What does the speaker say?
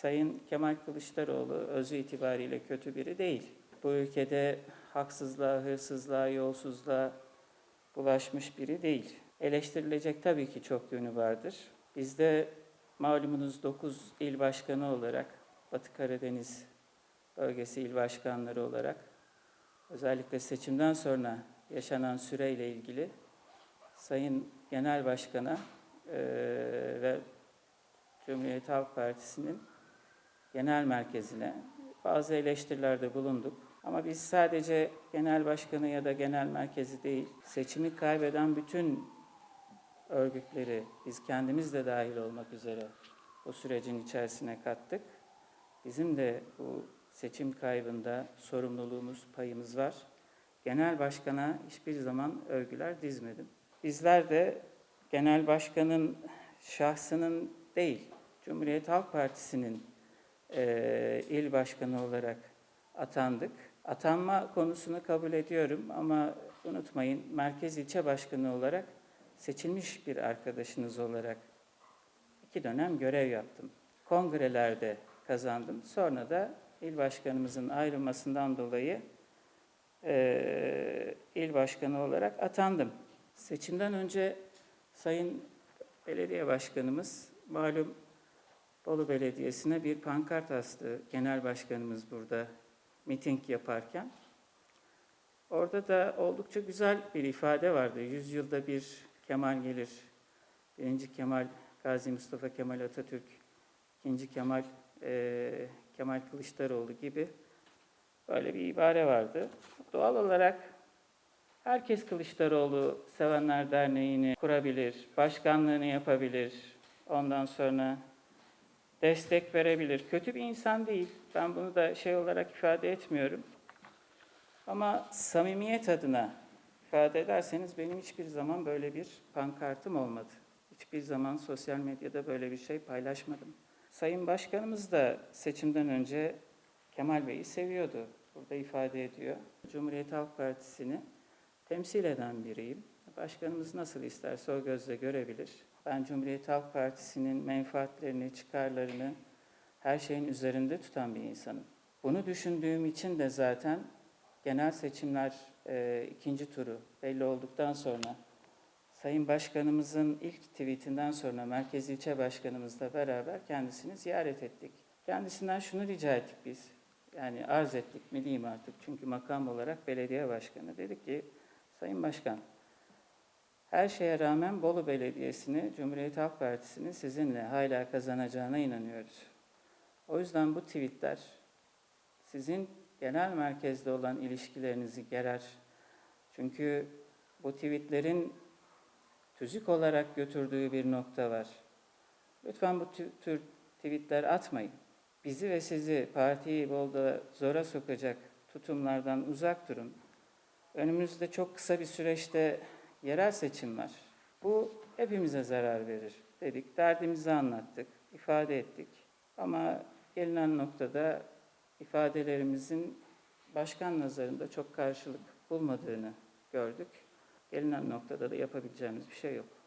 Sayın Kemal Kılıçdaroğlu özü itibariyle kötü biri değil. Bu ülkede haksızlığa, hırsızlığa, yolsuzluğa bulaşmış biri değil. Eleştirilecek tabii ki çok yönü vardır. Biz de malumunuz 9 il başkanı olarak, Batı Karadeniz bölgesi il başkanları olarak özellikle seçimden sonra yaşanan süreyle ilgili Sayın Genel Başkan'a eee, ve Cumhuriyet Halk Partisi'nin genel merkezine bazı eleştirilerde bulunduk. Ama biz sadece genel başkanı ya da genel merkezi değil, seçimi kaybeden bütün örgütleri biz kendimiz de dahil olmak üzere bu sürecin içerisine kattık. Bizim de bu seçim kaybında sorumluluğumuz, payımız var. Genel başkana hiçbir zaman övgüler dizmedim. Bizler de genel başkanın şahsının değil, Cumhuriyet Halk Partisi'nin eee, il başkanı olarak atandık. Atanma konusunu kabul ediyorum ama unutmayın merkez ilçe başkanı olarak seçilmiş bir arkadaşınız olarak iki dönem görev yaptım. Kongrelerde kazandım. Sonra da il başkanımızın ayrılmasından dolayı eee, il başkanı olarak atandım. Seçimden önce Sayın Belediye Başkanımız malum Bolu Belediyesi'ne bir pankart astı. Genel Başkanımız burada miting yaparken. Orada da oldukça güzel bir ifade vardı. Yüzyılda bir Kemal gelir. Birinci Kemal Gazi Mustafa Kemal Atatürk, ikinci Kemal eee, Kemal Kılıçdaroğlu gibi böyle bir ibare vardı. Doğal olarak herkes Kılıçdaroğlu Sevenler Derneği'ni kurabilir, başkanlığını yapabilir. Ondan sonra destek verebilir. Kötü bir insan değil. Ben bunu da şey olarak ifade etmiyorum. Ama samimiyet adına ifade ederseniz benim hiçbir zaman böyle bir pankartım olmadı. Hiçbir zaman sosyal medyada böyle bir şey paylaşmadım. Sayın Başkanımız da seçimden önce Kemal Bey'i seviyordu. Burada ifade ediyor. Cumhuriyet Halk Partisi'ni temsil eden biriyim. Başkanımız nasıl isterse o gözle görebilir. Ben Cumhuriyet Halk Partisi'nin menfaatlerini, çıkarlarını her şeyin üzerinde tutan bir insanım. Bunu düşündüğüm için de zaten genel seçimler e, ikinci turu belli olduktan sonra Sayın Başkanımızın ilk tweetinden sonra Merkez İlçe Başkanımızla beraber kendisini ziyaret ettik. Kendisinden şunu rica ettik biz. Yani arz ettik mi diyeyim artık. Çünkü makam olarak belediye başkanı. Dedik ki Sayın Başkan her şeye rağmen Bolu Belediyesi'ni, Cumhuriyet Halk Partisi'ni sizinle hala kazanacağına inanıyoruz. O yüzden bu tweetler sizin genel merkezde olan ilişkilerinizi gerer. Çünkü bu tweetlerin tüzük olarak götürdüğü bir nokta var. Lütfen bu tü- tür tweetler atmayın. Bizi ve sizi, partiyi Bolu'da zora sokacak tutumlardan uzak durun. Önümüzde çok kısa bir süreçte yerel seçim var. Bu hepimize zarar verir dedik. Derdimizi anlattık, ifade ettik. Ama gelinen noktada ifadelerimizin başkan nazarında çok karşılık bulmadığını gördük. Gelinen noktada da yapabileceğimiz bir şey yok.